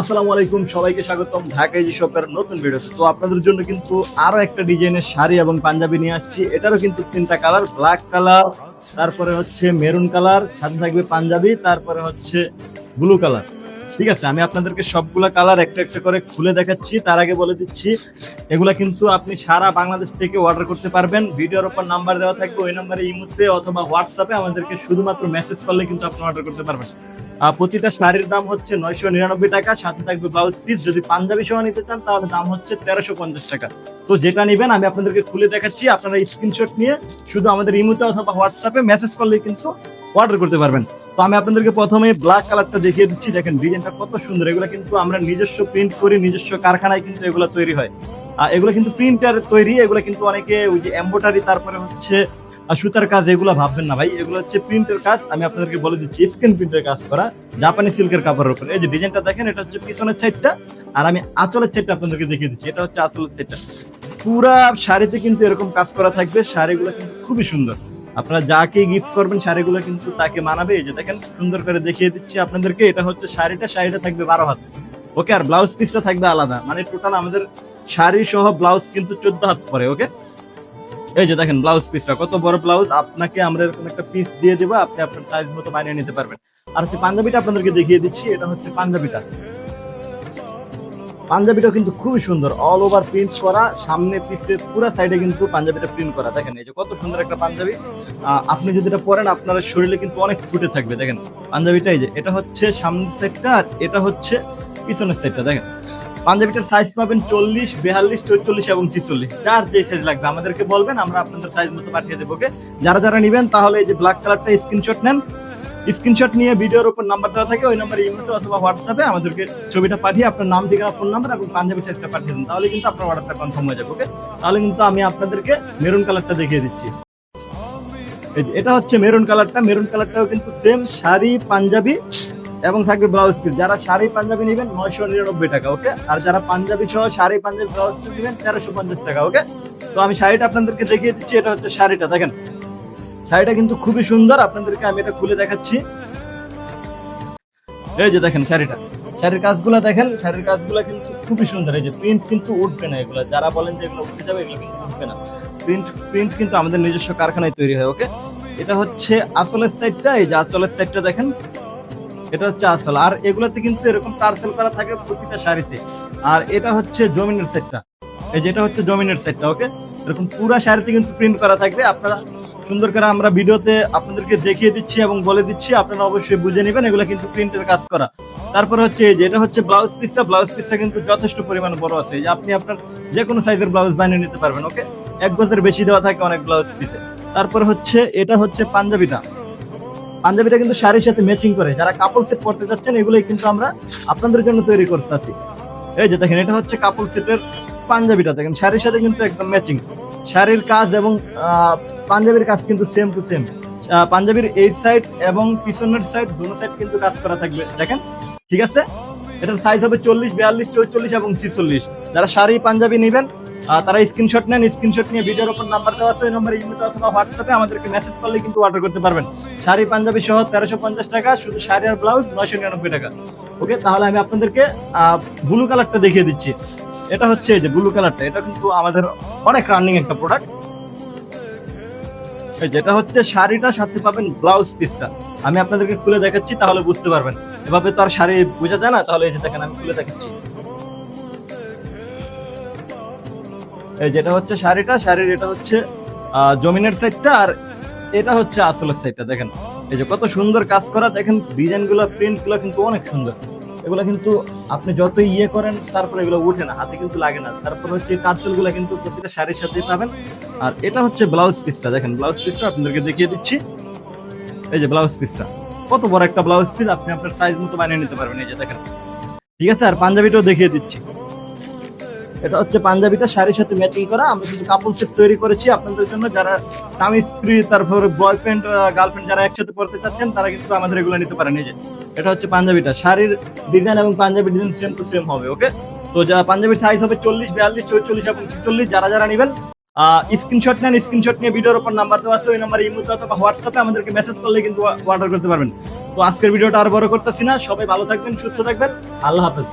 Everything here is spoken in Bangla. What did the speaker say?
আসসালামু আলাইকুম, সবাইকে স্বাগতম ঢাকা ইজি শপের নতুন ভিডিওতে। তো আপনাদের জন্য কিন্তু আরও একটা ডিজাইনের শাড়ি এবং পাঞ্জাবি নিয়ে আসছি। এটারও কিন্তু তিনটা কালার, ব্ল্যাক কালার, তারপরে হচ্ছে মেরুন কালার, সাথে থাকবে পাঞ্জাবি, তারপরে হচ্ছে ব্লু কালার। ঠিক আছে, আমি আপনাদেরকে সবগুলা কালার একটা একটা করে খুলে দেখাচ্ছি। তার আগে বলে দিচ্ছি, এগুলা কিন্তু আপনি সারা বাংলাদেশ থেকে অর্ডার করতে পারবেন। ভিডিওর উপর নাম্বার দেওয়া থাকবে, ওই নাম্বারে ইমুতে অথবা হোয়াটসঅ্যাপে আমাদেরকে শুধুমাত্র মেসেজ করলে কিন্তু আপনি অর্ডার করতে পারবেন। প্রতিটা শাড়ির দাম হচ্ছে নয়শো নিরানব্বই টাকা, সাথে থাকবে ব্লাউজ পিস যদি পাঞ্জাবি সহ নিতে চান, তাহলে দাম হচ্ছে তেরোশো পঞ্চাশ টাকা। তো যেটা নেবেন, আমি আপনাদেরকে খুলে দেখাচ্ছি। আপনারা স্ক্রিনশট নিয়ে শুধু আমাদের ইমুতে অথবা হোয়াটসঅ্যাপে মেসেজ করলে কিন্তু অর্ডার করতে পারবেন। তো আমি আপনাদেরকে প্রথমে ব্ল্যাক কালারটা দেখিয়ে দিচ্ছি। দেখেন ডিজাইনটা কত সুন্দর। এগুলো কিন্তু আমরা নিজস্ব প্রিন্ট করি, নিজস্ব কারখানায় কিন্তু এগুলো তৈরি হয়। আর এগুলো কিন্তু প্রিন্টার তৈরি। এগুলো কিন্তু অনেকে ওই যে এম্বোটারি তারপরে হচ্ছে আর সুতার কাজ এগুলো ভাববেন না ভাই, এগুলো হচ্ছে প্রিন্টের কাজ। আমি আপনাদেরকে বলে দিচ্ছি স্ক্রিন প্রিন্টের কাজ করা জাপানি সিল্কের কাপড়ের উপর। এই যে ডিজাইনটা দেখেন, এটা হচ্ছে পিছনের সাইডটা আর আমি আঁচলের সাইডটা আপনাদেরকে দেখিয়ে দিচ্ছি, এটা হচ্ছে আঁচলের সাইডটা পুরা শাড়িতে কিন্তু এরকম কাজ করা থাকবে, শাড়িগুলো কিন্তু খুবই সুন্দর। আপনারা যাকে গিফট করবেন, শাড়িগুলো কিন্তু তাকে মানাবে। এই যে দেখেন, সুন্দর করে দেখিয়ে দিচ্ছি আপনাদেরকে, এটা হচ্ছে শাড়িটা শাড়িটা থাকবে বারো হাত। ওকে আর ব্লাউজ পিসটা থাকবে আলাদা। মানে টোটাল আমাদের শাড়ি সহ ব্লাউজ কিন্তু চোদ্দ হাত পরে ওকে এই যে দেখেন ব্লাউজ পিসটা কত বড় ব্লাউজ আপনাকে আমরা এরকম একটা পিস দিয়ে দেবো, আপনি আপনার সাইজ মতো বানিয়ে নিতে পারবেন। আর হচ্ছে পাঞ্জাবিটা আপনাদেরকে দেখিয়ে দিচ্ছি, এটা হচ্ছে পাঞ্জাবিটা। পাঞ্জাবিটা কিন্তু খুবই সুন্দর অল ওভার প্রিন্ট করা, সামনে পিছে পুরো সাইডে কিন্তু পাঞ্জাবিটা প্রিন্ট করা। দেখেন এই যে কত সুন্দর একটা পাঞ্জাবি। আপনি যদি এটা পরেন, আপনার শরীরে কিন্তু অনেক ফুটে থাকবে, দেখেন। পাঞ্জাবিটা এই যে, এটা হচ্ছে সামনের সাইডটা আর এটা হচ্ছে পিছনের সাইডটা দেখেন। পাঞ্জাবিটার সাইজ পাবেন চল্লিশ, বেয়াল্লিশ চৌচল্লিশ এবং ছিচল্লিশ। যার যে সাইজ লাগবে, আমাদেরকে বলবেন, আমরা আপনাদের সাইজ মতো পাঠিয়ে দেবো যারা যারা নেবেন, তাহলে এই যে ব্ল্যাক কালারটা স্ক্রিনশট নেন। স্ক্রিনশট নিয়ে ভিডিওর উপর নাম্বার দেওয়া থাকে, ওই নাম্বারে ইমেতে অথবা হোয়াটসঅ্যাপে আমাদেরকে ছবিটা পাঠিয়ে আপনার নাম, ঠিকানা ফোন নাম্বার এবং পাঞ্জাবি সাইজটা পাঠিয়ে দিন। তাহলে কিন্তু আপনার অর্ডারটা কনফার্ম হয়ে যাবে ওকে তাহলে কিন্তু আমি আপনাদেরকে মেরুন কালারটা দেখিয়ে দিচ্ছি। এটা হচ্ছে মেরুন কালারটা মেরুন কালারটাও কিন্তু সেম শাড়ি, পাঞ্জাবি এবং থাকবে ব্লাউজ পিস যারা শাড়ি, পাঞ্জাবি নেবেন, নয়শো নিরানব্বই টাকা ওকে আর যারা পাঞ্জাবি সহ শাড়ি, পাঞ্জাবি ব্লাউজ পিস নেবেন, তেরোশো পঞ্চাশ টাকা ওকে তো আমি শাড়িটা আপনাদেরকে দেখিয়ে দিচ্ছি, এটা হচ্ছে শাড়িটা, দেখেন। শাড়িটা কিন্তু খুবই সুন্দর, আপনাদেরকে আমি এটা খুলে দেখাচ্ছি। এই যে দেখেন শাড়িটা। শাড়ির কাজগুলো দেখেন, শাড়ির কাজগুলো কিন্তু খুবই সুন্দর। এই যে প্রিন্ট কিন্তু উঠবে না এগুলো। যারা বলেন যে এগুলো উঠে যাবে, এগুলো কিন্তু উঠবে না। প্রিন্ট প্রিন্ট কিন্তু আমাদের নিজস্ব কারখানায় তৈরি হয় ওকে এটা হচ্ছে আসলের সাইডটা এই যে আসলের সাইডটা দেখেন। এটা হচ্ছে আসল আর এগুলোতে কিন্তু এরকম টার্সেল করা থাকে প্রতিটা শাড়িতে। আর এটা হচ্ছে জমিনের সেটটা এই যেটা হচ্ছে জমিনের সেটটা ওকে এরকম পুরো শাড়িতে কিন্তু প্রিন্ট করা থাকবে। আপনারা সুন্দর করে আমরা ভিডিওতে আপনাদেরকে দেখিয়ে দিচ্ছি এবং বলে দিচ্ছি, আপনারা অবশ্যই বুঝে নেবেন, এগুলো কিন্তু প্রিন্টের কাজ করা। তারপরে হচ্ছে এই যে, এটা হচ্ছে ব্লাউজ পিসটা ব্লাউজ পিসটা কিন্তু যথেষ্ট পরিমাণে বড় আছে। যে আপনি আপনার যে কোনো সাইজের ব্লাউজ বানিয়ে নিতে পারবেন ওকে এক গজের বেশি দেওয়া থাকে অনেক ব্লাউজ পিসে তারপর হচ্ছে, এটা হচ্ছে পাঞ্জাবিটা। পাঞ্জাবিটা কিন্তু শাড়ির সাথে ম্যাচিং করে। যারা কাপল সেট পড়তে যাচ্ছেন এগুলোই কিন্তু আমরা আপনাদের জন্য তৈরি করতে আছি এই যে দেখেন, এটা হচ্ছে কাপল সেটের পাঞ্জাবিটা। দেখেন, শাড়ির সাথে কিন্তু একদম ম্যাচিং শাড়ির কাজ এবং পাঞ্জাবির কাজ কিন্তু সেম টু সেম পাঞ্জাবির এই সাইড এবং পিছনের সাইড দুটো সাইড কিন্তু কাজ করা থাকবে। দেখেন, ঠিক আছে? এটার সাইজ হবে চল্লিশ, বিয়াল্লিশ, চৌচল্লিশ এবং ছিচল্লিশ। যারা শাড়ি, পাঞ্জাবি নেবেন তারা স্ক্রিনশট নেন স্ক্রিনশট নিয়ে ভিডিওর উপর নাম্বার দেওয়া আছে ওই নম্বরে ইমেতে অথবা হোয়াটসঅ্যাপে আমাদেরকে মেসেজ করলে কিন্তু অর্ডার করতে পারবেন। শাড়ি, পাঞ্জাবি সহ তেরোশো পঞ্চাশ টাকা, শুধু শাড়ি আর ব্লাউজ নয়শো নিরানব্বই টাকা। ওকে তাহলে আমি আপনাদেরকে ব্লু কালারটা দেখিয়ে দিচ্ছি। এটা হচ্ছে যে ব্লু কালারটা এটা কিন্তু আমাদের অনেক রানিং একটা প্রোডাক্ট যেটা হচ্ছে শাড়িটা, সাথে পাবেন ব্লাউজ পিসটা আমি আপনাদেরকে খুলে দেখাচ্ছি, তাহলে বুঝতে পারবেন। এভাবে তো আর শাড়ি বোঝা যায় না, তাহলে এই যে দেখেন, আমি খুলে দেখাচ্ছি। যেটা হচ্ছে শাড়িটা, শাড়ির এটা হচ্ছে জমিনের সাইডটা আর এটা হচ্ছে আসলের সাইডটা দেখেন। এই যে কত সুন্দর কাজ করা, দেখেন ডিজাইনগুলো প্রিন্টগুলো কিন্তু অনেক সুন্দর। এগুলো কিন্তু আপনি যত ইয়ে করেন, তারপরে এগুলো উঠে না, হাতে কিন্তু লাগে না। তারপরে হচ্ছে টার্সেলগুলো কিন্তু প্রতিটা শাড়ির সাথেই পাবেন। আর এটা হচ্ছে ব্লাউজ পিসটা, দেখেন, ব্লাউজ পিসটা আপনাদেরকে দেখিয়ে দিচ্ছি। এই যে ব্লাউজ পিসটা, কত বড় একটা ব্লাউজ পিস, আপনি আপনার সাইজ মতো বানিয়ে নিতে পারবেন। এই যে দেখেন, ঠিক আছে? আর পাঞ্জাবিটাও দেখিয়ে দিচ্ছি। এটা হচ্ছে পাঞ্জাবিটা শাড়ির সাথে ম্যাচিং করা। আমরা কিছু কাপড় সেট তৈরি করেছি আপনাদের জন্য। যারা স্বামী, স্ত্রী, তারপরে বয়ফ্রেন্ড গার্লফ্রেন্ড যারা একসাথে পড়তে চাচ্ছেন, তারা কিন্তু আমাদের এগুলো নিতে পারেন। যে, এটা হচ্ছে পাঞ্জাবিটা। শাড়ির ডিজাইন এবং panjabi design same to same হবে ওকে তো যা পাঞ্জাবির সাইজ হবে চল্লিশ, বিয়াল্লিশ, চৌচল্লিশ এবং ছিচল্লিশ, যারা যারা নেবেন স্ক্রিনশট নেন স্ক্রিনশট নিয়ে ভিডিওর উপর নাম্বার দেওয়া আছে, ওই নাম্বারে ইমোতে অথবা হোয়াটসঅ্যাপে আমাদেরকে মেসেজ করলে কিন্তু অর্ডার করতে পারবেন। তো আজকের ভিডিওটা আর বড় করতেছি না। সবাই ভালো থাকবেন, সুস্থ থাকবেন। আল্লাহ হাফেজ।